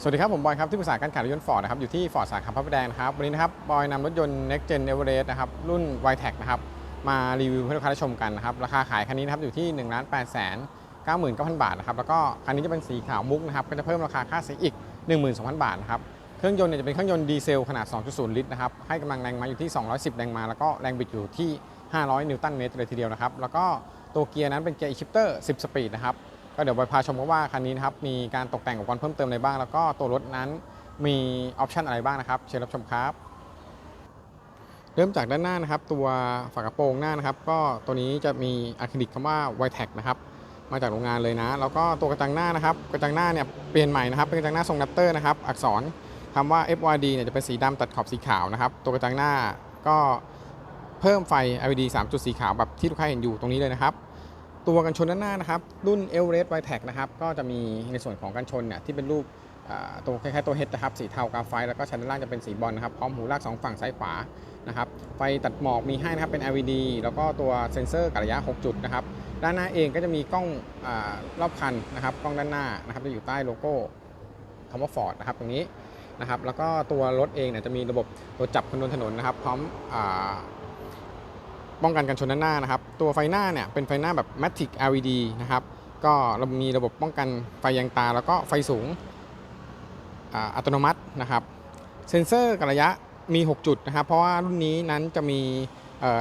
สวัสดีครับ ผมบอยครับที่ปรึกษาการขายรถยนต์ฟอร์ดนะครับอยู่ที่ฟอร์ดสาขาพระประแดงนะครับ วันนี้นะครับ บอยนำรถยนต์ Next Gen Everest นะครับ รุ่น y t e c นะครับ มารีวิวให้ลูกค้าได้ชมกันนะครับ ราคาขายคันนี้นะครับ อยู่ที่1นึ่งล้านแปดแสนเก้าหมื่นเก้าพันบาทนะครับ แล้วก็คันนี้จะเป็นสีขาวมุกนะครับ ก็จะเพิ่มราคาค่าสีอีก 12,000 บาทนะครับ เครื่องยนต์เนี่ยจะเป็นเครื่องยนต์ดีเซลขนาด 2.0 ลิตรนะครับให้กำลังแรงม้าอยู่ที่ 210 แรงม้าแล้วก็แรงบิดอยู่ที่ 500 นิวตันเมตรเลยทีเดียวนะครับแล้วก็ตัวเกียร์นั้นเป็นเกียร์ e-shifter 10 สปีดนะครับ ก็เดี๋ยวไปพาชมกันว่าคันนี้นะครับมีการตกแต่งอุปกรณ์เพิ่มเติมอะไรบ้าง แล้วก็ตัวรถนั้นมีออปชันอะไรบ้างนะครับ เชิญรับชมครับ เริ่มจากด้านหน้านะครับ ตัวฝากระโปรงหน้านะครับ ก็ตัวนี้จะมีอะคริลิกคำว่า y t e c นะครับมาจากโรงงานเลยนะ แล้วก็ตัวกระจังหน้านะครับ กระจังหน้าเนี่ยเปลี่ยนใหม่นะครับ เป็นกระจังหน้าทรงนัตเตอร์นะครับ อักษรคำว่า FYD เนี่ยจะเป็นสีดำตัดขอบสีขาวนะครับ ตัวกระจังหน้าก็เพิ่มไฟ LED 3 จุดสีขาวแบบที่ลูกค้าเห็นอยู่ตรงนี้เลยนะครับ ตัวกันชนด้านหน้านะครับ รุ่น e v e r e s t y t e c นะครับ ก็จะมีในส่วนของกันชนเนี่ยที่เป็นรูปตัวคล้ายๆตัวเฮดนะครับ สีเทากราไฟ แล้วก็ชั้นด้านล่างจะเป็นสีบอลนะครับ พร้อมหูลากสองฝั่งซ้ายขวานะครับ ไฟตัดหมอกมีให้นะครับ เป็น LED แล้วก็ตัวเซ็นเซอร์กระยะ 6 จุดนะครับ ด้านหน้าเองก็จะมีกล้องอรอบคันนะครับ กล้องด้านหน้านะครับจะอยู่ใต้โลโก้คำว่า Ford นะครับตรงนี้นะครับ แล้วก็ตัวรถเองเนี่ยจะมีระบบตัวจับคนโทรลถนนนะครับ พร้อม ป้องกันกันชนด้านหน้านะครับ ตัวไฟหน้าเนี่ยเป็นไฟหน้าแบบ Matic LED นะครับ ก็เรามีระบบป้องกันไฟยางตา แล้วก็ไฟสูงอ,อัตโนมัตินะครับ เซ็นเซอร์กับระยะมี 6 จุดนะครับ เพราะว่ารุ่นนี้นั้นจะมี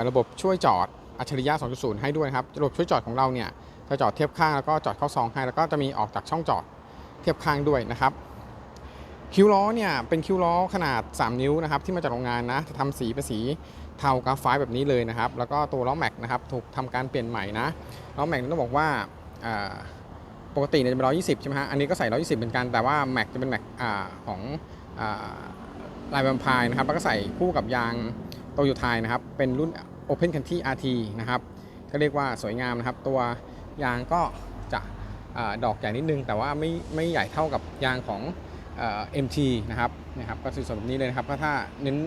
ระบบช่วยจอดอัจฉริยะ 2.0 ให้ด้วยครับ ระบบช่วยจอดของเราเนี่ยจะจอดเทียบข้างแล้วก็จอดเข้าซองให้ แล้วก็จะมีออกจากช่องจอดเทียบข้างด้วยนะครับ คิ้วล้อเนี่ยเป็นคิ้วล้อขนาด 3 นิ้วนะครับที่มาจากโรงงานนะจะทำสีเป็นสี เทากราฟไฟต์แบบนี้เลยนะครับ แล้วก็ตัวล้อแม็กนะครับถูกทำการเปลี่ยนใหม่นะล้อแม็กต้องบอกว่าปกติเนี่ยจะเป็น120ใช่ไหมฮะอันนี้ก็ใส่120เหมือนกันแต่ว่าแม็กจะเป็นแม็กของลายแวมพร์นะครับ แล้วก็ใส่คู่กับยางโตโยไทยนะครับ เป็นรุ่น Open Country RT นะครับ ก็เรียกว่าสวยงามนะครับ ตัวยางก็จะอดอกใหญ่นิดนึง แต่ว่าไม่ไม่ใหญ่เท่ากับยางของเอ่อ MT นะครับนะครับ ก็สวยๆแบบนี้เลยนะครับ ก็ถ้าเน้น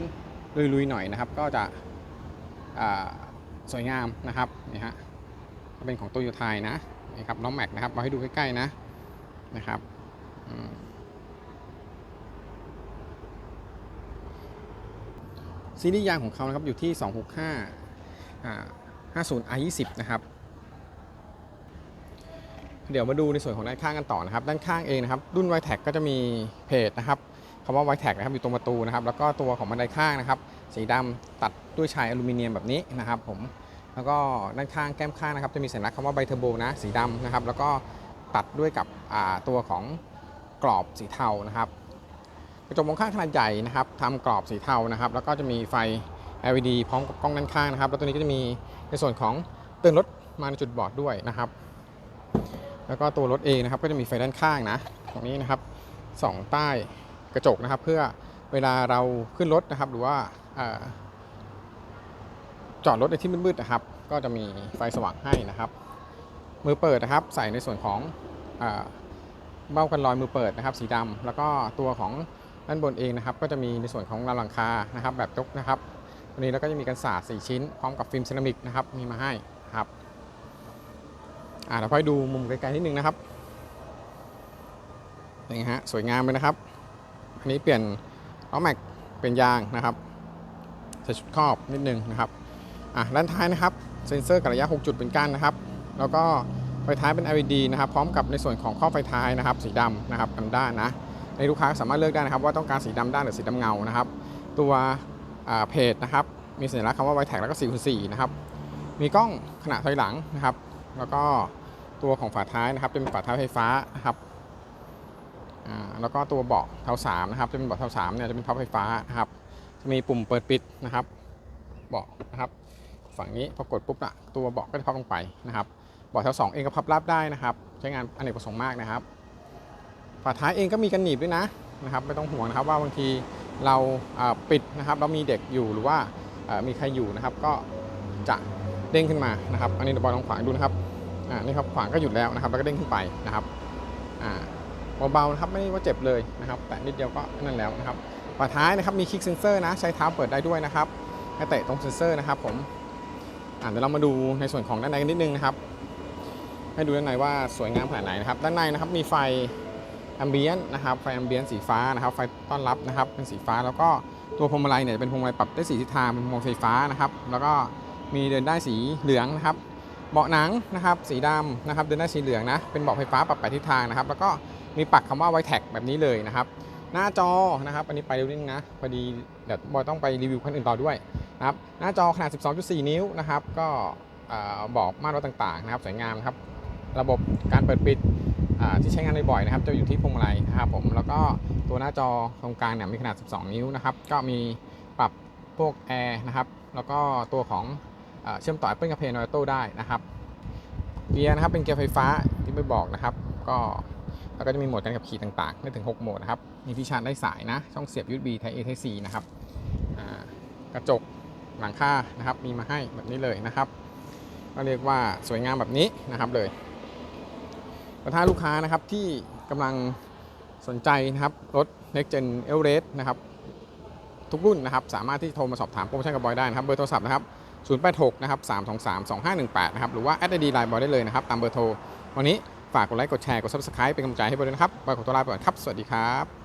ลุยๆหน่อยนะครับ ก็จะสวยงามนะครับนี่ฮะก็เป็นของโตโยไทยนะนี่ครับน้องแม็กนะครับมาให้ดูใกล้ๆนะนะครับซีรีส์ยางของเขานะครับอยู่ที่ 265 50 i20 นะครับเดี๋ยวมาดูในส่วนของด้านข้างกันต่อนะครับ ด้านข้างเองนะครับ รุ่น y t e c ก็จะมีเพจนะครับ คำว่า y t e c นะครับอยู่ตรงประตูนะครับแล้วก็ตัวของบันไดข้างนะครับสีดำตัดด้วยชายอลูมิเนียมแบบนี้นะครับผมแล้วก็ด้านข้างแก้มข้างนะครับจะมีสัญลักษณ์คำว่าไบเทอร์โบนะสีดำนะครับแล้วก็ตัดด้วยกับตัวของกรอบสีเทานะครับกระจกมองข้างขนาดใหญ่นะครับทำกรอบสีเทานะครับแล้วก็จะมีไฟ LED พร้อมกับกล้องด้านข้างนะครับ แล้วตัวนี้ก็จะมีในส่วนของเตือนรถมาในจุดบอดด้วยนะครับ แล้วก็ตัวรถเองนะครับก็จะมีไฟด้านข้างนะตรงนี้นะครับส่องใต้ กระจกนะครับ เพื่อเวลาเราขึ้นรถนะครับ หรือว่าจอดรถในที่มืดๆนะครับ ก็จะมีไฟสว่างให้นะครับ มือเปิดนะครับ ใส่ในส่วนของเบ้ากันลอยมือเปิดนะครับ สีดำแล้วก็ตัวของด้านบนเองนะครับ ก็จะมีในส่วนของราวหลังคานะครับ แบบยกนะครับตัวนี้แล้วก็จะมีกันศาสตร์4ชิ้น พร้อมกับฟิล์มเซรามิกนะครับมีมาให้นะครับอ่าเดี๋ยวพอยดูมุมไกลๆนิดนึงนะครับนี่ฮะสวยงามเลยนะครับ อันนี้เปลี่ยนล้อแม็กเปลี่ยนยางนะครับใส่ชุดครอบนิดนึงนะครับอะด้านท้ายนะครับเซ็นเซอร์กับระยะ 6 จุดเป็นก้านนะครับ แล้วก็ไฟท้ายเป็น LED นะครับ พร้อมกับในส่วนของข้อไฟท้ายนะครับ สีดำนะครับกันด้านนะในลูกค้าสามารถเลือกได้นะครับ ว่าต้องการสีดำด้านหรือสีดำเงานะครับ ตัวเพจนะครับ มีสัญลักษณ์คำว่าไวแท็กแล้วก็4คูณ4นะครับ มีกล้องขนาดถอยหลังนะครับ แล้วก็ตัวของฝาท้ายนะครับ เป็นฝาท้ายไฟฟ้านะครับ แล้วก็ตัวเบาะเท้าสามนะครับจะเป็นเบาะเท้าสามเนี่ยจะเป็นพับไฟฟ้านะครับจะมีปุ่มเปิดปิดนะครับ เบาะนะครับฝั่งนี้พอกดปุ๊บอะตัวเบาะก็จะพับลงไปนะครับเบาะแถวสองเองก็พับราบได้นะครับ ใช้งานอเนกประสงค์มากนะครับฝาท้ายเองก็มีกันหนีบด้วยนะนะครับไม่ต้องห่วงนะครับว่าบางทีเราปิดนะครับเรามีเด็กอยู่หรือว่าอ่ามีใครอยู่นะครับ ก็จะเด้งขึ้นมานะครับ อันนี้เดี๋ยวบอลลองขวางดูนะครับอ่านี่ครับขวางก็หยุดแล้วนะครับ แล้วก็เด้งขึ้นไปนะครับอ่า เบาๆนะครับไม่ว่าเจ็บเลยนะครับ แต่นิดเดียวก็นั่นแล้วนะครับฝาท้ายนะครับมีคลิกเซนเซอร์นะใช้เท้าเปิดได้ด้วยนะครับให้เตะตรงเซนเซอร์นะครับผมอ่าเดี๋ยวเรามาดูในส่วนของด้านในกันนิดนึงนะครับ ให้ดูด้านในว่าสวยงามขนาดไหนนะครับ ด้านในนะครับมีไฟแอมเบียนนะครับไฟแอมเบียนสีฟ้านะครับไฟต้อนรับนะครับเป็นสีฟ้าแล้วก็ตัวพวงมาลัยเนี่ยจะเป็นพวงมาลัยปรับได้สีทิศทางเป็นพวงไฟฟ้านะครับแล้วก็มีเดินได้สีเหลืองนะครับเบาะหนังนะครับสีดำนะครับเดินได้สีเหลืองนะเป็นเบาะไฟฟ้าปรับแปดทิศทางนะครับ แล้วก็ มีปักคำว่าไวแท็กแบบนี้เลยนะครับ หน้าจอนะครับ อันนี้ไปเร็วนิดนึงนะพอดีเดี๋ยวบอยต้องไปรีวิวคนอื่นต่อด้วยนะครับ หน้าจอขนาด 12.4 นิ้วนะครับ ก็เอ่อบอกมาตรวัดต่างๆ นะครับสวยงามครับ ระบบการเปิดปิดที่ใช้งานบ่อยๆนะครับ จะอยู่ที่พวงมาลัยนะครับผมแล้วก็ตัวหน้าจอตรงกลางเนี่ยมีขนาด 12 นิ้วนะครับ ก็มีปรับพวกแอร์นะครับ แล้วก็ตัวของเชื่อมต่อ Apple CarPlay and Auto ได้นะครับ เกียร์นะครับเป็นเกียร์ไฟฟ้าที่ไม่บอกนะครับ ก็ แล้วก็จะมีโหมดการขับขี่ต่างๆ ได้ถึง 6 โหมดนะครับ มีที่ชาร์จได้สายนะ ช่องเสียบ USB Type A Type C นะครับกระจกหลังคานะครับ มีมาให้แบบนี้เลยนะครับ ก็เรียกว่าสวยงามแบบนี้นะครับเลยแล้วถ้าลูกค้านะครับที่กำลังสนใจนะครับรถ Next Gen e v e r e s t นะครับทุกรุ่นนะครับสามารถที่โทรมาสอบถามโปรโมชั่นกับบอยได้นะครับเบอร์โทรศัพท์นะครับ 086 นะครับ 323 2518 นะครับ หรือว่าแอดไอดีไลน์บอยได้เลยนะครับ ตามเบอร์โทร วันนี้ ฝากกดไลค์กดแชร์กด Subscribe เป็นกำลังใจให้บอยด้วยนะครับบอยขอตัวลาไปก่อนครับ สวัสดีครับ